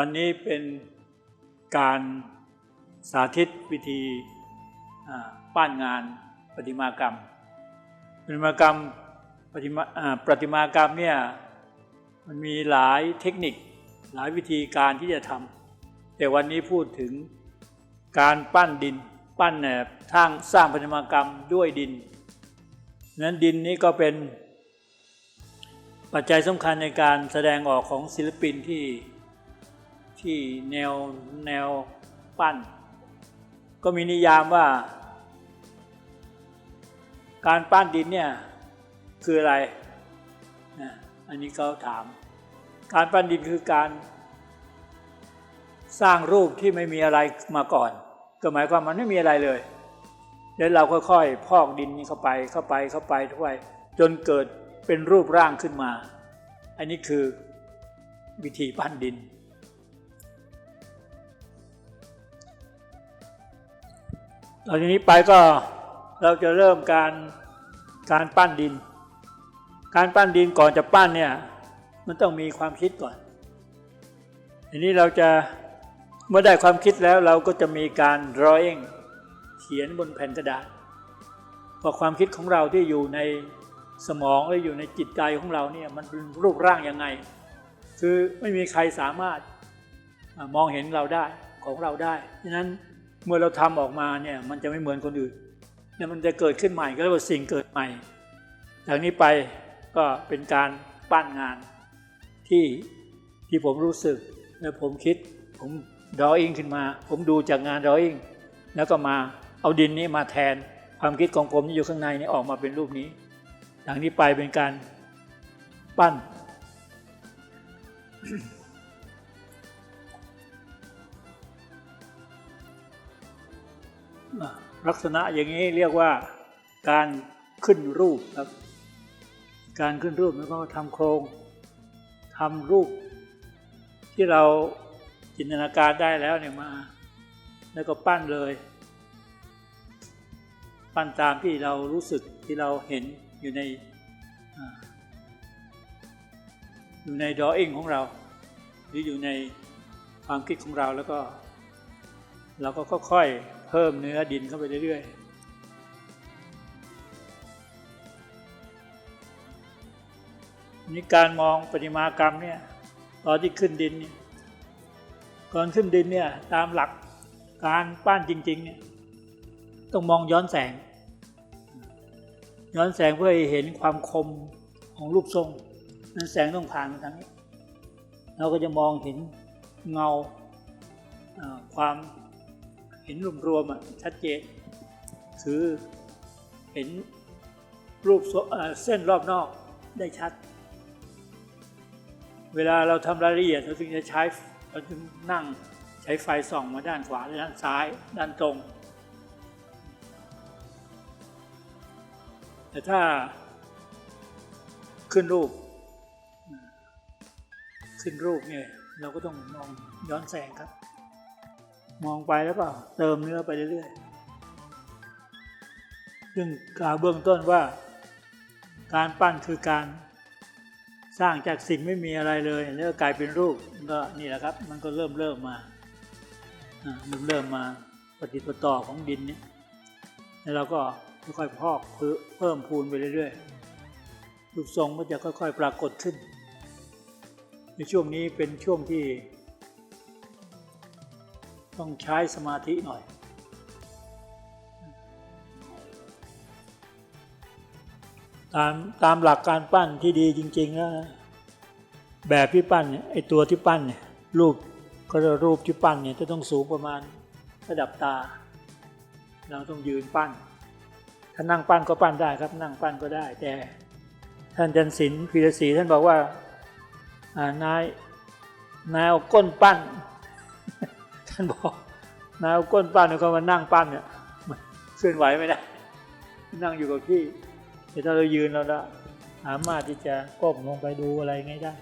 วันนี้เป็นการสาธิตวิธีปั้นงานประติมากรรมประติมากรรมประติมาอ่าประติมากรรมเนี่ยมันมีหลายเทคนิคหลายวิธีการที่จะทำแต่วันนี้พูดถึงการปั้นดิน ปั้นเนี่ยทางสร้างประติมากรรมด้วยดิน นั้นดินนี้ก็เป็นปัจจัยสำคัญในการแสดงออกของศิลปินที่ ที่แนวแนวปั้น ก็มีนิยามว่า การปั้นดินเนี่ยคืออะไรนะอันนี้เขาถาม การปั้นดินคือการ สร้างรูปที่ไม่มีอะไรมาก่อนก็หมายความมันไม่มีอะไรเลยแล้วเราค่อยๆ พอกดินนี้เข้าไปเข้าไปเข้าไปทุกไปจนเกิดเป็นรูปร่างขึ้นมา อันนี้คือวิธีปั้นดิน ตอนนี้ไปก็เราจะเริ่มการการปั้นดิน การปั้นดินก่อนจะปั้นเนี่ยมันต้องมีความคิดก่อน ทีนี้เราจะเมื่อได้ความคิดแล้วเราก็จะมีการ drawing เขียนบนแผ่นกระดาษว่าความคิดของเราที่อยู่ในสมองหรืออยู่ในจิตใจของเราเนี่ยมันเป็นรูปร่างยังไง คือไม่มีใครสามารถมองเห็นเราได้ของเราได้ฉะนั้น เมื่อเราทำออกมาเนี่ยมันจะไม่เหมือนคนอื่นเนี่ยมันจะเกิดขึ้นใหม่ก็เรียกว่าสิ่งเกิดใหม่จากนี้ไปก็เป็นการปั้นงานที่ที่ผมรู้สึกและผมคิดผมดออิงขึ้นมา ผมดูจากงานดออิงแล้วก็มาเอาดินนี้มาแทนความคิดของผมที่อยู่ข้างในนี้ออกมาเป็นรูปนี้จากนี้ไปเป็นการปั้น ลักษณะอย่างนี้เรียกว่าการขึ้นรูปครับ การขึ้นรูปแล้วก็ทำโครงทำรูป ที่เราจินตนาการได้แล้วเนี่ยมา แล้วก็ปั้นเลย ปั้นตามที่เรารู้สึกที่เราเห็นอยู่ในอยู่ในดอเองของเรา หรืออยู่ในความคิดของเราแล้วก็ เราก็ค่อยๆ เพิ่มเนื้อดินเข้าไปเรื่อยๆนี่การมองปริมากรรมเนี่ยตอนที่ขึ้นดินเนี่ยก่อนขึ้นดินเนี่ยตามหลักการปั้นจริง ๆ เนี่ยต้องมองย้อนแสง ย้อนแสงเพื่อให้เห็นความคมของรูปทรงนั้นแสงต้องผ่านมาทางนี้เราก็จะมองเห็นเงาความ เห็นรวมๆอะชัดเจน คือเห็นรูปเอ่อเส้นรอบนอกได้ชัด เวลาเราทำรายละเอียดเราถึงจะใช้เราจึงนั่งใช้ไฟส่องมาด้านขวาและด้านซ้าย ด้านตรง แต่ถ้าขึ้นรูป ขึ้นรูปเนี่ยเราก็ต้องมองย้อนแสงครับ มองไปแล้วก็เติมเนื้อไปเรื่อยๆซึ่งกล่าวเบื้องต้นว่า การปั้นคือการสร้างจากสิ่งไม่มีอะไรเลยแล้วกลายเป็นรูปก็นี่แหละครับ มันก็เริ่มเริ่มมาเริ่มเริ่มมาปฏิปต่อของดินเนี่ยแล้วเราก็ค่อยๆพอกเพิ่มพูนไปเรื่อยๆรูปทรงก็จะค่อย ๆ ปรากฏขึ้น ในช่วงนี้เป็นช่วงที่ ต้องใช้สมาธิหน่อย ตามตามหลักการปั้นที่ดีจริงๆแล้วแบบที่ปั้นเนี่ยไอตัวที่ปั้นเนี่ยรูปก็จะรูปที่ปั้นเนี่ยจะต้องสูงประมาณระดับตา เราต้องยืนปั้น ถ้านั่งปั้นก็ปั้นได้ครับ นั่งปั้นก็ได้ แต่ท่านจันศิลป์พีรศรีท่านบอกว่านายนายเอาก้นปั้น ท่านบอกนายเอาก้นปั้นเนี่ยเขามานั่งปั้นเนี่ยเคลื่อนไหวไม่ได้นั่งอยู่กับที่แต่ถ้าเรายืนเราละสามารถที่จะก้มลงไปดูอะไรไงได้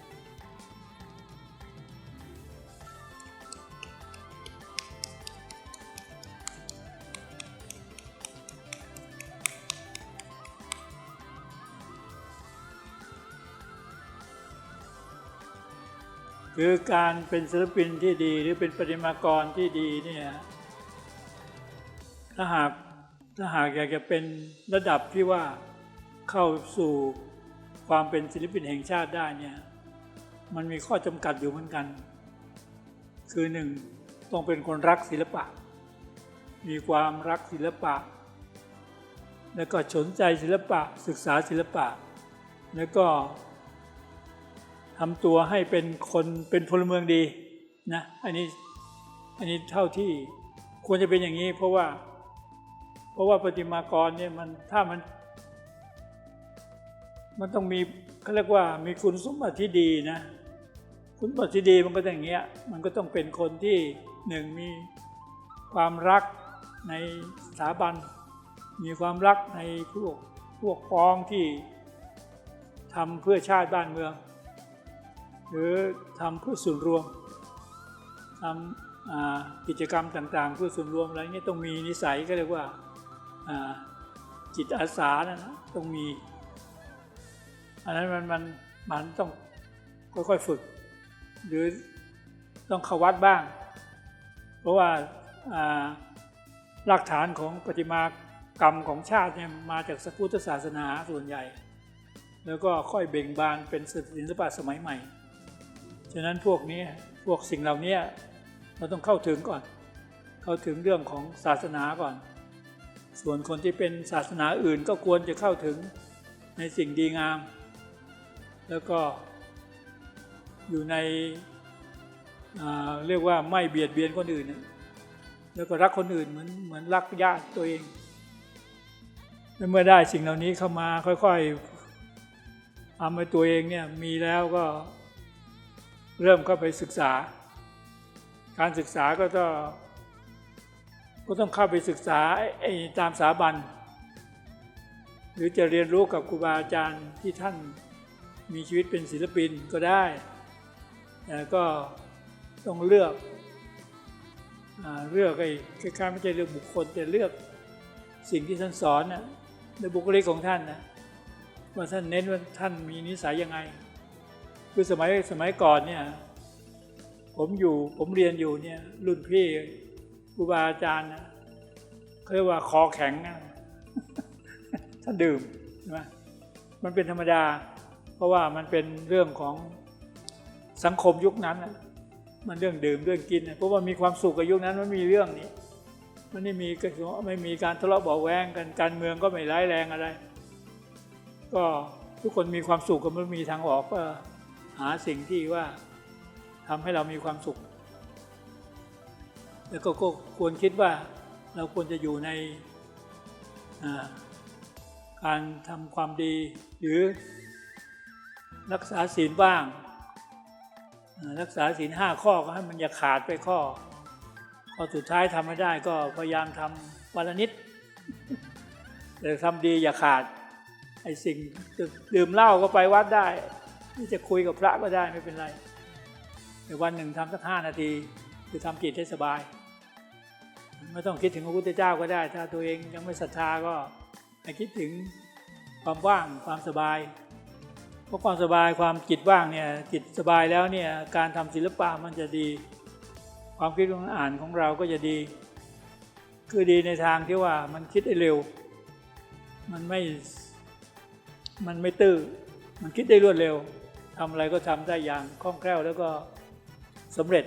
คือการเป็นศิลปินที่ดีหรือเป็นประติมากรที่ดีเนี่ยถ้าหากถ้าหากอยากจะเป็นระดับที่ว่าเข้าสู่ความเป็นศิลปินแห่งชาติได้เนี่ยมันมีข้อจำกัดอยู่เหมือนกัน คือหนึ่งต้องเป็นคนรักศิลปะ มีความรักศิลปะ แล้วก็สนใจศิลปะศึกษาศิลปะ แล้วก็ ทำตัวให้เป็นคนเป็นพลเมืองดีนะอันนี้อันนี้เท่าที่ควรจะเป็นอย่างนี้ เพราะว่า เพราะว่าประติมากรเนี่ยมันถ้ามัน มันต้องมีเขาเรียกว่ามีคุณสมบัติที่ดีนะ คุณสมบัติที่ดีมันก็องอย่างเงี้ย มันก็ต้องเป็นคนที่หนึ่งมีความรักในสถาบัน มีความรักในพวกพวกพ้องที่ทำเพื่อชาติบ้านเมือง หรือทำเพื่อส่วนรวมทำกิจกรรมต่างๆ เพื่อส่วนรวมอะไรเงี้ยต้องมีนิสัยก็เรียกว่าจิตอาสานะนะต้องมี อันนั้นมันมันมันต้องค่อยๆฝึก หรือต้องเข้าวัดบ้าง เพราะว่าอ่าหลักฐานของปฏิมากรรมของชาติเนี่ยมาจากสพุทธศาสนาส่วนใหญ่ แล้วก็ค่อยเบ่งบานเป็นศิลปะสมัยใหม่ ฉะนั้นพวกนี้พวกสิ่งเหล่านี้เราต้องเข้าถึงก่อน เข้าถึงเรื่องของศาสนาก่อน ส่วนคนที่เป็นศาสนาอื่นก็ควรจะเข้าถึงในสิ่งดีงาม แล้วก็อยู่ในเรียกว่าไม่เบียดเบียนคนอื่น แล้วก็รักคนอื่นเหมือนเหมือนรักญาติตัวเองเมื่อได้สิ่งเหล่านี้เข้ามาค่อยๆทำให้ตัวเองเนี่ยมีแล้วก็ เริ่มเข้าไปศึกษา การศึกษาก็ต้องก็ต้องเข้าไปศึกษาตามสาบัน หรือจะเรียนรู้กับครูบาอาจารย์ที่ท่านมีชีวิตเป็นศิลปินก็ได้ก็ต้องเลือกอเลือกไอ้คล้ายๆไม่ใช่เลือกบุคคล แต่เลือกสิ่งที่ท่านสอนนะในบุคลิกของท่านนะว่าท่านเน้นว่าท่านมีนิสัยยังไง คือสมัยสมัยก่อนเนี่ย ผมอยู่ผมเรียนอยู่เนี่ย รุ่นพี่ครูบาอาจารย์นะเขาเรียกว่าคอแข็งนะท่านดื่มใช่ไหมมันเป็นธรรมดา เพราะว่ามันเป็นเรื่องของสังคมยุคนั้นนะมันเรื่องดื่มเรื่องกินนะเพราะว่ามีความสุขกับยุคนั้นมันมีเรื่องนี้ มันไม่มีก็ไม่มีการทะเลาะเบาแวงกันการเมืองก็ไม่ร้ายแรงอะไร ก็ทุกคนมีความสุขก็มันมีทางออกก็ หาสิ่งที่ว่าทำให้เรามีความสุข แล้วก็ควรคิดว่าเราควรจะอยู่ในการทำความดีหรือรักษาศีลบ้าง รักษาศีลห้าข้อก็ให้มันอย่าขาดไปข้อข้อสุดท้ายทำไม่ได้ก็พยายามทำวันละนิด แต่ทำดีอย่าขาดไอ้สิ่งดื่มเหล้าก็ไปวัดได้ ที่จะคุยกับพระก็ได้ไม่เป็นไรแต่วันหนึ่งทำสักห้านาที คือทำจิตให้สบาย ไม่ต้องคิดถึงพระพุทธเจ้าก็ได้ ถ้าตัวเองยังไม่ศรัทธาก็ให้คิดถึงความว่างความสบาย เพราะความสบายความจิตว่างเนี่ยจิตสบายแล้วเนี่ยการทำศิลปะมันจะดี ความคิดของอ่านของเราก็จะดี คือดีในทางที่ว่ามันคิดได้เร็ว มันไม่มันไม่ตื้อมันคิดได้รวดเร็ว ทำอะไรก็ทำได้อย่างคล่องแคล่วแล้วก็สำเร็จ